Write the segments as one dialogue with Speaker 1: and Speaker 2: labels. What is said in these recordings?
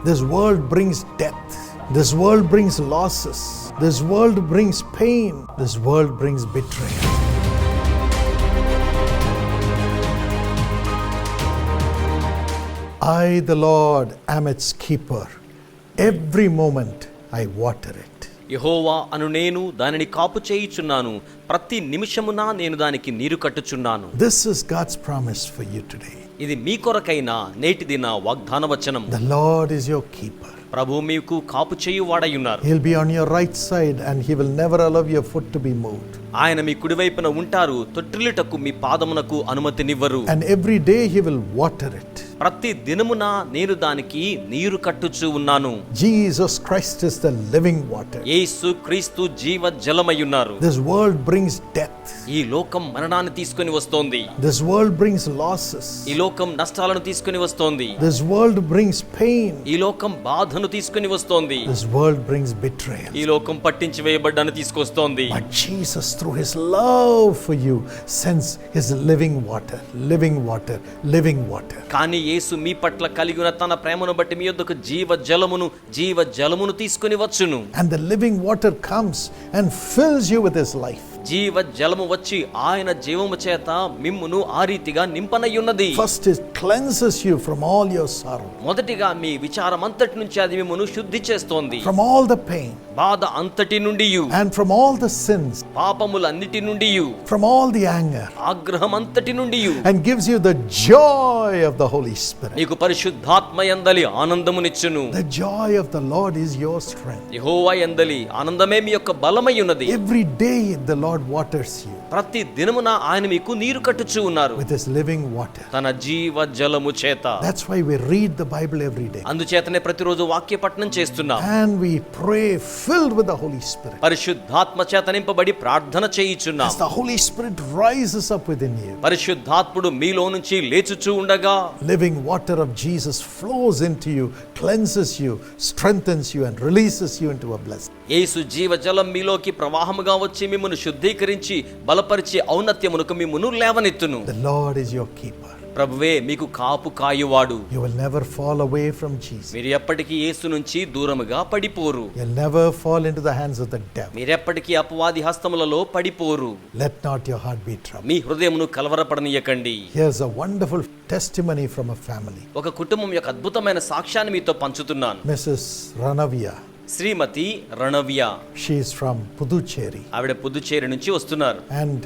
Speaker 1: This world brings death. This world brings losses. This world brings pain. This world brings betrayal. I, the Lord, am its keeper. Every moment I water it.
Speaker 2: యహోవా అను నేను దానిని కాపు చేయుచున్నాను ప్రతి నిమిషమున నేను దానికి నీరు కట్టుచున్నాను
Speaker 1: This is God's promise for you today.
Speaker 2: ఇది మీ కొరకైనా నేటి దిన వాగ్దాన వచనం
Speaker 1: the Lord is your keeper
Speaker 2: ప్రభు మీకు కాపు చేయు వాడై ఉన్నారు
Speaker 1: he'll be on your right side and he will never allow your foot to be moved
Speaker 2: ఆయన మీ కుడి వైపున ఉంటారు తొట్టిల్లుటకు మీ పాదమునకు అనుమతినివ్వరు.
Speaker 1: And every day he will water it
Speaker 2: ప్రతి దినమున నేను దానికి నీరు కట్టుచు ఉన్నాను.
Speaker 1: Jesus Christ is the living water
Speaker 2: యేసు క్రీస్తు జీవ జలమై ఉన్నారు
Speaker 1: దిస్ వరల్డ్ బ్రింగ్స్ డెత్
Speaker 2: ఈ లోకం మరణాన్ని తీసుకొని వస్తోంది.
Speaker 1: దిస్ వరల్డ్ బ్రింగ్స్ లాసెస్
Speaker 2: ఈ లోకం నష్టాలను తీసుకొని వస్తోంది.
Speaker 1: దిస్ వరల్డ్ బ్రింగ్స్ పెయిన్
Speaker 2: ఈ లోకం బాధ తీసుకొని వస్తోంది
Speaker 1: This world brings betrayal.
Speaker 2: ఈ లోకం పట్టించి వేయబడ్డాన్ని తీసుకొస్తోంది
Speaker 1: But Jesus, through His love for you, sends His living water, living water, living water.
Speaker 2: కానీ యేసు మీ పట్ల కలిగి ఉన్న తన ప్రేమను బట్టి మీ యొద్దకు జీవ జలమును జీవ జలమును తీసుకొని వచ్చును
Speaker 1: And the living water comes and fills you with His life.
Speaker 2: జీవ జలము వచ్చి ఆయన జీవము చేత మిమ్మును ఆ రీతిగా నింపనయ్యున్నది.
Speaker 1: First cleanses you from all your sorrow
Speaker 2: మొదటిగా మీ విచారం అంతటి నుంచి అది మిమ్మును శుద్ధి చేస్తోంది.
Speaker 1: ఫ్రమ్ ద పెయిన్
Speaker 2: బాధ అంతటి నుండి you
Speaker 1: and from all the sins
Speaker 2: పాపములన్నిటి నుండి you
Speaker 1: from all the anger
Speaker 2: ఆగ్రహం అంతటి నుండి you
Speaker 1: and gives you the joy of the Holy Spirit
Speaker 2: మీకు పరిశుద్ధాత్మ
Speaker 1: యందలి joy of the Lord is your strength
Speaker 2: యెహోవా యందలి ఆనందమే మీ యొక్క బలమయ్యున్నది.
Speaker 1: Every day the Lord waters you
Speaker 2: ప్రతి దినమున ఆయన మీకు నీరు కట్టుచు ఉన్నారు.
Speaker 1: విత్ హిస్ లివింగ్ వాటర్
Speaker 2: తన జీవ జలము చేత.
Speaker 1: That's why we read the Bible every day
Speaker 2: అందుచేతనే ప్రతిరోజు వాక్య పఠనం చేస్తున్నాం
Speaker 1: and we pray filled the Holy Spirit
Speaker 2: పరిశుద్ధాత్మ చేత నింపబడి ప్రార్థన చేయుచున్నాం.
Speaker 1: హోలీ స్పిరిట్ రైజెస్ అప్
Speaker 2: పరిశుద్ధాత్ముడు మీలో నుంచి లేచుచు ఉండగా
Speaker 1: living water of Jesus flows into you cleanses you strengthens you and releases you into a bless
Speaker 2: యేసు జీవ జలం మీలోకి ప్రవాహముగా వచ్చి మిమ్మును శుద్ధీకరించి బల బలపరిచే ఔన్నత్యమునకు మిమ్మును లేవనెత్తును.
Speaker 1: The Lord is your keeper
Speaker 2: ప్రభువే మీకు కాపు కాయువాడు.
Speaker 1: You will never fall away from Jesus
Speaker 2: మీరు ఎప్పటికీ యేసు నుంచి దూరముగా పడిపోరు.
Speaker 1: You will fall into the hands the devil
Speaker 2: మీరు అపవాది హస్తములలో పడిపోరు.
Speaker 1: లెట్ నాట్ యువర్ హార్ట్
Speaker 2: మీ హృదయమును కలవరపడనియకండి.
Speaker 1: Hear a wonderful testimony from a family
Speaker 2: ఒక కుటుంబం యొక్క అద్భుతమైన సాక్ష్యాన్ని మీతో పంచుతున్నాను.
Speaker 1: Mrs రణవియా
Speaker 2: Shrimati Ranavya
Speaker 1: is from Puducherry.
Speaker 2: ఆవిడ పుదుచ్చేరి నుంచి వస్తున్నారు
Speaker 1: And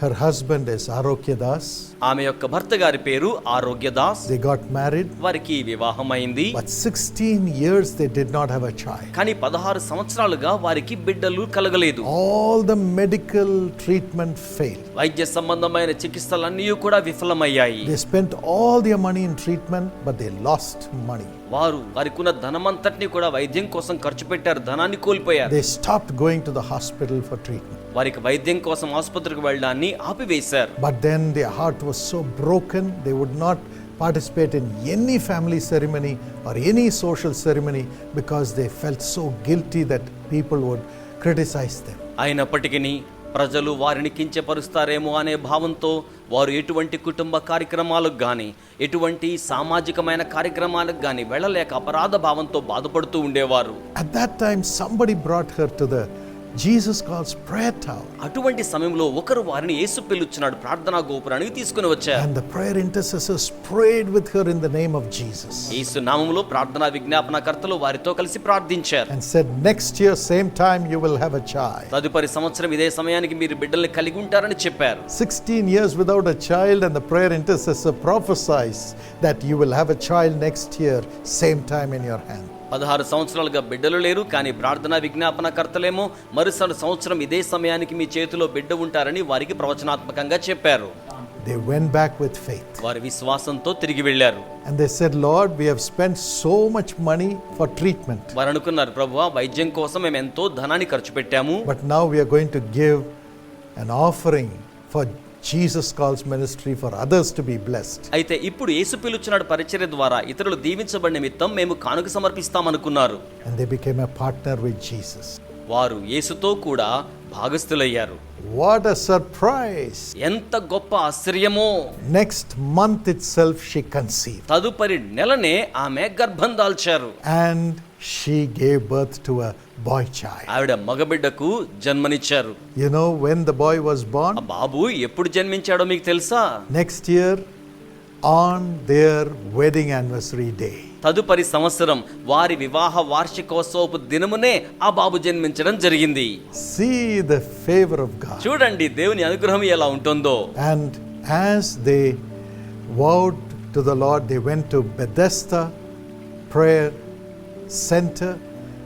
Speaker 1: her husband is Arokya Das.
Speaker 2: ఆమె యొక్క భర్త గారి పేరు ఆరోగ్యదాస్
Speaker 1: They got married,
Speaker 2: వారికి వివాహం అయింది
Speaker 1: but 16 years they did not have a child.
Speaker 2: కానీ పదహారు సంవత్సరాలుగా వారికి బిడ్డలు కలగలేదు
Speaker 1: All the medical treatment failed.
Speaker 2: వైద్య సంబంధమైన చికిత్సలన్నీ కూడా విఫలమయ్యాయి
Speaker 1: They spent all their money in treatment, but they lost money.
Speaker 2: వారు వారికి ఉన్న ధనమంతటిని కూడా వైద్యం కోసం ఖర్చు పెట్టారు ధనాన్ని కోల్పోయారు
Speaker 1: They stopped going to the hospital for treatment.
Speaker 2: వారికి వైద్యం కోసం ఆసుపత్రికి వెళ్ళడాన్ని ఆపివేశారు.
Speaker 1: But then the heart was so broken they would not participate in any family ceremony or any social ceremony because they felt so guilty that people would criticise them
Speaker 2: అయినప్పటికీని ప్రజలు వారిని కించపరుస్తారేమో అనే భావంతో వారు ఎటువంటి కుటుంబ కార్యక్రమాలకు కానీ ఎటువంటి సామాజికమైన కార్యక్రమాలకు కానీ వెళ్ళలేక అపరాధ భావంతో బాధపడుతూ ఉండేవారు.
Speaker 1: At that time somebody brought her to the Jesus calls prayer tower.
Speaker 2: అటువంటి సమయంలో ఒకరు వారిని యేసు పిలుచున్నాడు ప్రార్థనా గోపురానికి తీసుకుని వచ్చారు
Speaker 1: And the prayer intercessors prayed with her in the name of Jesus
Speaker 2: యేసు నామములో ప్రార్థనా విజ్ఞాపనకర్తలు వారితో కలిసి ప్రార్థించారు
Speaker 1: and said, Next year, same time, you will have a child.
Speaker 2: తదుపరి సంవత్సరం ఇదే సమయానికి మీరు బిడ్డల్ని కలిగి ఉంటారని చెప్పారు
Speaker 1: 16 years without a child, and the prayer intercessor prophesies that you will have a child next year, same time in your hand.
Speaker 2: పదహారు సంవత్సరాలుగా బిడ్డలు లేరు కానీ ప్రార్థనా విజ్ఞాపనకర్తలేమో మరుసటి సంవత్సరం ఇదే సమయానికి మీ చేతిలో బిడ్డ ఉంటారని వారికి ప్రవచనాత్మకంగా చెప్పారు.
Speaker 1: They went back with faith.
Speaker 2: వారి విశ్వాసంతో తిరిగి వెళ్ళారు.
Speaker 1: And they said, Lord, we have spent so much money for treatment,
Speaker 2: వారు అనుకున్నారు ప్రభు వైద్యం కోసం మేము ఎంతో ధనాన్ని ఖర్చు పెట్టాము.
Speaker 1: But now we are going to give an offering for Jesus Calls ministry for others to be blessed.
Speaker 2: అయితే ఇప్పుడు యేసు పిలుచున్నాడు పరిచర్య ద్వారా ఇతరులు దీవించబడిన నిమిత్తం మేము కానుక సమర్పిస్తామనుకున్నారు
Speaker 1: And they became a partner with Jesus.
Speaker 2: వారు యేసుతో కూడా భాగస్థులయ్యారు
Speaker 1: What a surprise!
Speaker 2: ఎంత గొప్ప ఆశ్చర్యమో
Speaker 1: Next month itself, she conceived
Speaker 2: తదుపరి నెలనే ఆమె గర్భం దాల్చారు
Speaker 1: and she gave birth to a boy child.
Speaker 2: ఆవిడ మగబిడ్డకు జన్మనిచ్చారు
Speaker 1: You know when the boy was
Speaker 2: ఆ
Speaker 1: born?
Speaker 2: బాబు ఎప్పుడు జన్మించాడో మీకు తెలుసా
Speaker 1: Next year, on their wedding anniversary day.
Speaker 2: తదుపరి సంవత్సరం వారి వివాహ వార్షికోత్సవపు దినమునే ఆ బాబు జన్మించడం జరిగింది
Speaker 1: See the favor of God.
Speaker 2: చూడండి దేవుని అనుగ్రహం ఎలా ఉంటుందో
Speaker 1: And as they vowed to the Lord, they went to Bethesda Prayer Center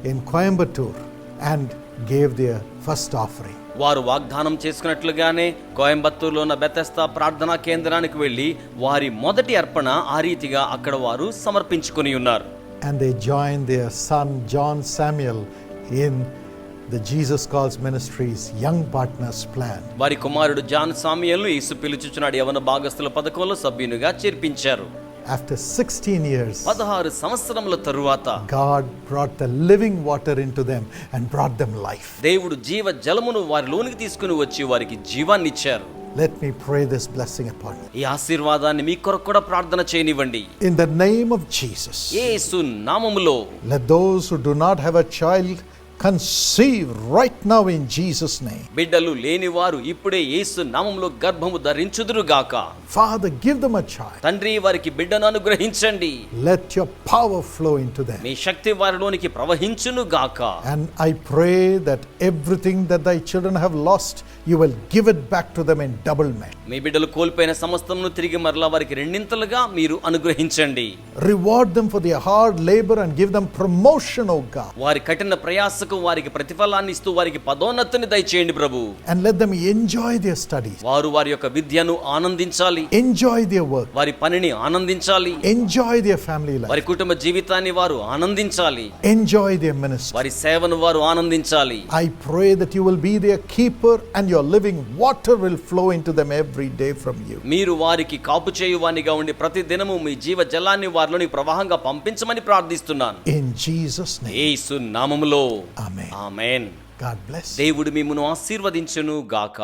Speaker 1: in Coimbatore and gave their first offering.
Speaker 2: వారు వాగ్దానం చేసుకున్నట్లుగానే కోయంబత్తూరులో ఉన్న బెతస్తా ప్రార్థనా కేంద్రానికి వెళ్ళి వారి మొదటి అర్పణ ఆ రీతిగా అక్కడ వారు సమర్పించుకుని ఉన్నారు
Speaker 1: And they joined their son John Samuel in the Jesus Calls Ministries Young Partners Plan.
Speaker 2: వారి కుమారుడు జాన్ సామియల్ను యేసు పిలుచుచున్నాడు యవన భాగస్థుల పథకంలో సభ్యునిగా చేర్పించారు
Speaker 1: After 16 years,
Speaker 2: పదహారు సంవత్సరముల తరువాత
Speaker 1: God brought the living water into them and brought them life.
Speaker 2: దేవుడు జీవ జలమును వారిలోనికి తీసుకుని వచ్చి వారికి జీవాన్ని ఇచ్చారు
Speaker 1: Let me pray this blessing upon you.
Speaker 2: ఈ ఆశీర్వాదాన్ని మీ కొరకు కూడా ప్రార్థన చేయనివ్వండి
Speaker 1: In the name of Jesus,
Speaker 2: యేసు నామములో
Speaker 1: let those who do not have a child conceive right now Jesus name
Speaker 2: బిడ్డలు లేని వారు ఇప్పుడే యేసు నామంలో గర్భము ధరించుదురు గాక.
Speaker 1: Father give them a child
Speaker 2: తండ్రి వారికి బిడ్డను అనుగ్రహించండి.
Speaker 1: Let your power flow into them
Speaker 2: మీ శక్తి వారిలోనికి ప్రవహించును గాక.
Speaker 1: And I pray that everything that thy children have lost you will give it back to them in double men
Speaker 2: మీ బిడ్డలు కోల్పోయిన సమస్తమును తిరిగి మరల వారికి రెండింతలుగా మీరు అనుగ్రహించండి.
Speaker 1: Reward them for the hard labour and give them promotion O God
Speaker 2: వారి కఠిన ప్రయాస ప్రయాసకు వారికి ప్రతిఫలాన్ని ఇస్తూ వారికి పదోన్నతిని దయచేయండి ప్రభు
Speaker 1: And let them enjoy their studies,
Speaker 2: వారు వారి యొక్క విద్యను ఆనందించాలి
Speaker 1: enjoy their work,
Speaker 2: వారి పనిని ఆనందించాలి
Speaker 1: enjoy their family life,
Speaker 2: వారి కుటుంబ జీవితాన్ని వారు ఆనందించాలి
Speaker 1: enjoy their ministry.
Speaker 2: వారి సేవను వారు ఆనందించాలి
Speaker 1: I pray that you will be their keeper and your living water will flow into them every day from you.
Speaker 2: మీరు వారికి కాపు చేయువానిగా ఉండి ప్రతి దినము మీ జీవ జలాన్ని వారిలోని ప్రవాహంగా పంపించమని ప్రార్థిస్తున్నాను
Speaker 1: In Jesus' name,
Speaker 2: యేసు నామములో ఆమేన్. దేవుడు మిమ్మును ఆశీర్వదించును గాక